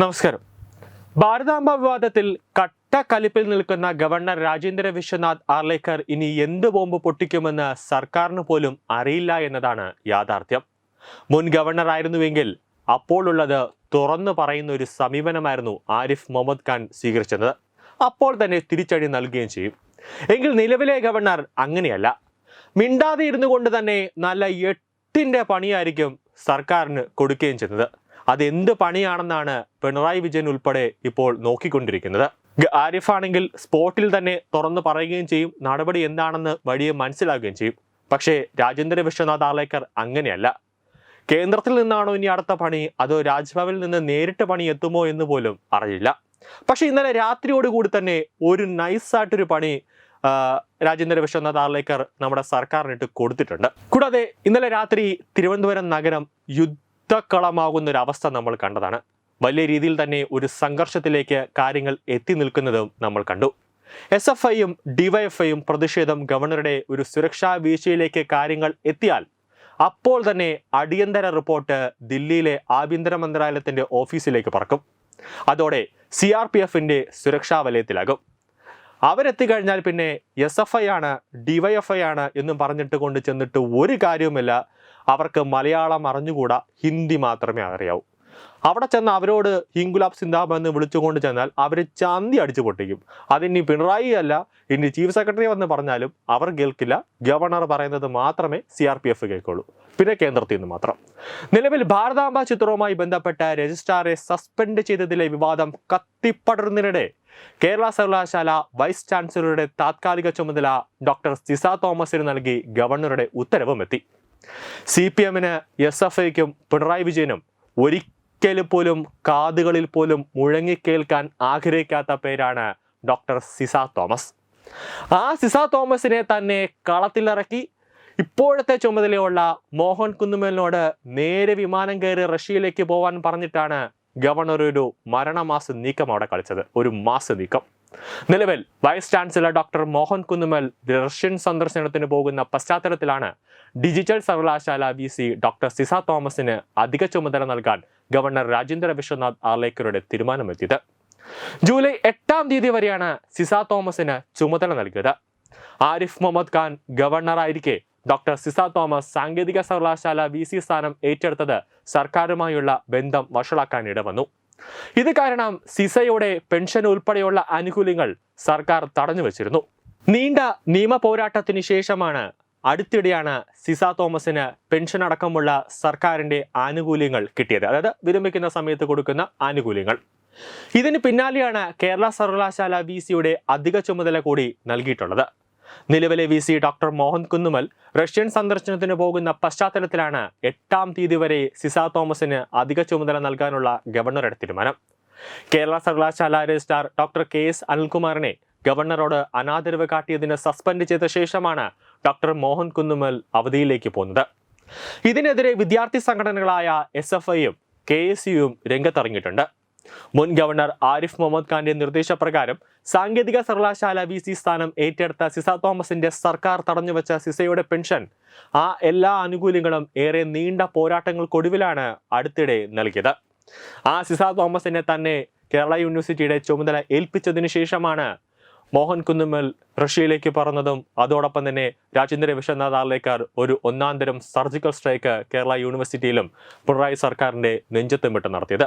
നമസ്കാരം. ഭാരതാംബ വിവാദത്തിൽ കട്ടക്കലിപ്പിൽ നിൽക്കുന്ന ഗവർണർ രാജേന്ദ്ര വിശ്വനാഥ് ആർലേക്കർ ഇനി എന്ത് ബോംബ് പൊട്ടിക്കുമെന്ന് സർക്കാരിന് പോലും അറിയില്ല എന്നതാണ് യാഥാർത്ഥ്യം. മുൻ ഗവർണർ ആയിരുന്നുവെങ്കിൽ അപ്പോഴുള്ളത് തുറന്നു പറയുന്ന ഒരു സമീപനമായിരുന്നു ആരിഫ് മുഹമ്മദ് ഖാൻ സ്വീകരിച്ചത്. അപ്പോൾ തന്നെ തിരിച്ചടി നൽകുകയും ചെയ്യും. എങ്കിൽ നിലവിലെ ഗവർണർ അങ്ങനെയല്ല. മിണ്ടാതെ ഇരുന്നു കൊണ്ട് തന്നെ നല്ല എട്ടിന്റെ പണിയായിരിക്കും സർക്കാരിന് കൊടുക്കുകയും ചെയ്യുന്നത്. അതെന്ത് പണിയാണെന്നാണ് പിണറായി വിജയൻ ഉൾപ്പെടെ ഇപ്പോൾ നോക്കിക്കൊണ്ടിരിക്കുന്നത്. ആരിഫാണെങ്കിൽ സ്പോട്ടിൽ തന്നെ തുറന്നു പറയുകയും ചെയ്യും. നടപടി എന്താണെന്ന് വഴിയെ മനസ്സിലാക്കുകയും ചെയ്യും. പക്ഷേ രാജേന്ദ്ര വിശ്വനാഥ് ആർലേക്കർ അങ്ങനെയല്ല. കേന്ദ്രത്തിൽ നിന്നാണോ ഇനി അടുത്ത പണി? അതോ രാജ്ഭവനിൽ നിന്ന് നേരിട്ട് പണി എത്തുമോ എന്ന് പോലും അറിയില്ല. പക്ഷേ ഇന്നലെ രാത്രിയോടുകൂടി തന്നെ ഒരു നൈസായിട്ടൊരു പണി രാജേന്ദ്ര വിശ്വനാഥ് ആർലേക്കർ നമ്മുടെ സർക്കാരിനിട്ട് കൊടുത്തിട്ടുണ്ട്. കൂടാതെ ഇന്നലെ രാത്രി തിരുവനന്തപുരം നഗരം യുദ്ധക്കളമാകുന്ന ഒരു അവസ്ഥ നമ്മൾ കണ്ടതാണ്. വലിയ രീതിയിൽ തന്നെ ഒരു സംഘർഷത്തിലേക്ക് കാര്യങ്ങൾ എത്തി നിൽക്കുന്നതും നമ്മൾ കണ്ടു. എസ് എഫ് ഐയും ഡിവൈഎഫ്ഐയും പ്രതിഷേധം ഗവർണറുടെ ഒരു സുരക്ഷാ വീഴ്ചയിലേക്ക് കാര്യങ്ങൾ എത്തിയാൽ അപ്പോൾ തന്നെ അടിയന്തര റിപ്പോർട്ട് ദില്ലിയിലെ ആഭ്യന്തര മന്ത്രാലയത്തിന്റെ ഓഫീസിലേക്ക് പറക്കും. അതോടെ സി ആർ പി എഫിന്റെ സുരക്ഷാ വലയത്തിലാകും. അവരെത്തിക്കഴിഞ്ഞാൽ പിന്നെ എസ് എഫ് ഐ ആണ് ഡിവൈഎഫ്ഐ ആണ് എന്നും പറഞ്ഞിട്ട് കൊണ്ട് ചെന്നിട്ട് ഒരു കാര്യവുമില്ല. അവർക്ക് മലയാളം അറിഞ്ഞുകൂടാ ഹിന്ദി മാത്രമേ അറിയാവൂ. അവിടെ ചെന്ന് അവരോട് ഹിങ്കുലാബ് സിന്ദാബ് എന്ന് വിളിച്ചുകൊണ്ട് ചെന്നാൽ അവർ ചന്തി അടിച്ചു പൊട്ടിക്കും. അതിനി പിണറായി അല്ല ഇനി ചീഫ് സെക്രട്ടറി വന്ന് പറഞ്ഞാലും അവർ കേൾക്കില്ല. ഗവർണർ പറയുന്നത് മാത്രമേ സി ആർ പി എഫ് കേൾക്കുള്ളൂ. പിന്നെ കേന്ദ്രത്തിൽ നിന്ന് മാത്രം. നിലവിൽ ഭാരതാംബ ചിത്രവുമായി ബന്ധപ്പെട്ട രജിസ്ട്രാറെ സസ്പെൻഡ് ചെയ്തതിലെ വിവാദം കത്തിപ്പടരുന്നതിനിടെ കേരള സർവകലാശാല വൈസ് ചാൻസലറുടെ താത്കാലിക ചുമതല ഡോക്ടർ സിസ തോമസിന് നൽകി ഗവർണറുടെ ഉത്തരവും എത്തി സി പി എമ്മിന് എസ് എഫ് ഐക്കും പിണറായി വിജയനും ഒരിക്കലും പോലും കാതുകളിൽ പോലും മുഴങ്ങിക്കേൽക്കാൻ ആഗ്രഹിക്കാത്ത പേരാണ് ഡോക്ടർ സിസ തോമസ്. ആ സിസ തോമസിനെ തന്നെ കളത്തിലിറക്കി ഇപ്പോഴത്തെ ചുമതലയുള്ള മോഹൻ കുന്നുമേലിനോട് നേരെ വിമാനം കയറി റഷ്യയിലേക്ക് പോവാൻ പറഞ്ഞിട്ടാണ് ഗവർണർ ഒരു മരണമാസ നീക്കം അവിടെ കളിച്ചത്. ഒരു മാസ നീക്കം. നിലവിൽ vice chancellor doctor Mohan Kunnummal Russian സന്ദർശനത്തിന് പോകുന്ന പശ്ചാത്തലത്തിലാണ് ഡിജിറ്റൽ സർവകലാശാല വി സി ഡോക്ടർ സിസ തോമസിന് അധിക ചുമതല നൽകാൻ ഗവർണർ രാജേന്ദ്ര വിശ്വനാഥ് ആർലേക്കറുടെ തീരുമാനമെത്തിയത്. ജൂലൈ എട്ടാം തീയതി വരെയാണ് സിസ തോമസിന് ചുമതല നൽകിയത്. ആരിഫ് മുഹമ്മദ് ഖാൻ ഗവർണറായിരിക്കെ ഡോക്ടർ സിസ തോമസ് സാങ്കേതിക സർവകലാശാല വി സി സ്ഥാനം ഏറ്റെടുത്തത് സർക്കാരുമായുള്ള ബന്ധം വഷളാക്കാൻ ഇടവന്നു. ഇത് കാരണം സിസയുടെ പെൻഷൻ ഉൾപ്പെടെയുള്ള ആനുകൂല്യങ്ങൾ സർക്കാർ തടഞ്ഞു വച്ചിരുന്നു നീണ്ട നിയമ പോരാട്ടത്തിന് ശേഷമാണ് അടുത്തിടെയാണ് സിസ തോമസിന് പെൻഷൻ അടക്കമുള്ള സർക്കാരിന്റെ ആനുകൂല്യങ്ങൾ കിട്ടിയത്. അതായത് വിരമിക്കുന്ന സമയത്ത് കൊടുക്കുന്ന ആനുകൂല്യങ്ങൾ. ഇതിന് പിന്നാലെയാണ് കേരള സർവകലാശാല വി സിയുടെ അധിക ചുമതല കൂടി നൽകിയിട്ടുള്ളത്. നിലവിലെ V C doctor Mohan Kunnummal Russian സന്ദർശനത്തിന് പോകുന്ന പശ്ചാത്തലത്തിലാണ് എട്ടാം തീയതി വരെ സിസ തോമസിന് അധിക ചുമതല നൽകാനുള്ള ഗവർണറുടെ തീരുമാനം. കേരള സർവകലാശാല രജിസ്ട്രാർ ഡോക്ടർ കെ എസ് അനിൽകുമാറിനെ ഗവർണറോട് അനാദരവ് കാട്ടിയതിന് സസ്പെൻഡ് ചെയ്ത ശേഷമാണ് ഡോക്ടർ മോഹൻ കുന്നുമൽ അവധിയിലേക്ക് പോകുന്നത്. ഇതിനെതിരെ വിദ്യാർത്ഥി സംഘടനകളായ എസ് എഫ് ഐയും കെ എസ് യുവും രംഗത്തിറങ്ങിയിട്ടുണ്ട്. മുൻ ഗവർണർ ആരിഫ് മുഹമ്മദ് ഖാന്റെ നിർദ്ദേശപ്രകാരം സാങ്കേതിക സർവകലാശാല വി സി സ്ഥാനം ഏറ്റെടുത്ത സിസ തോമസിന്റെ സർക്കാർ തടഞ്ഞുവച്ച സിസയുടെ പെൻഷൻ. ആ എല്ലാ ആനുകൂല്യങ്ങളും ഏറെ നീണ്ട പോരാട്ടങ്ങൾക്കൊടുവിലാണ് അടുത്തിടെ നൽകിയത്. ആ സിസ തോമസിനെ തന്നെ കേരള യൂണിവേഴ്സിറ്റിയുടെ ചുമതല ഏൽപ്പിച്ചതിനു ശേഷമാണ് മോഹൻ കുന്നുമൽ റഷ്യയിലേക്ക് പറന്നതും അതോടൊപ്പം തന്നെ രാജേന്ദ്ര വിശ്വനാഥ് ആർലേക്കർ ഒരു ഒന്നാന്തരം സർജിക്കൽ സ്ട്രൈക്ക് കേരള യൂണിവേഴ്സിറ്റിയിലും പിണറായി സർക്കാരിന്റെ നെഞ്ചത്തും വിട്ട് നടത്തിയത്.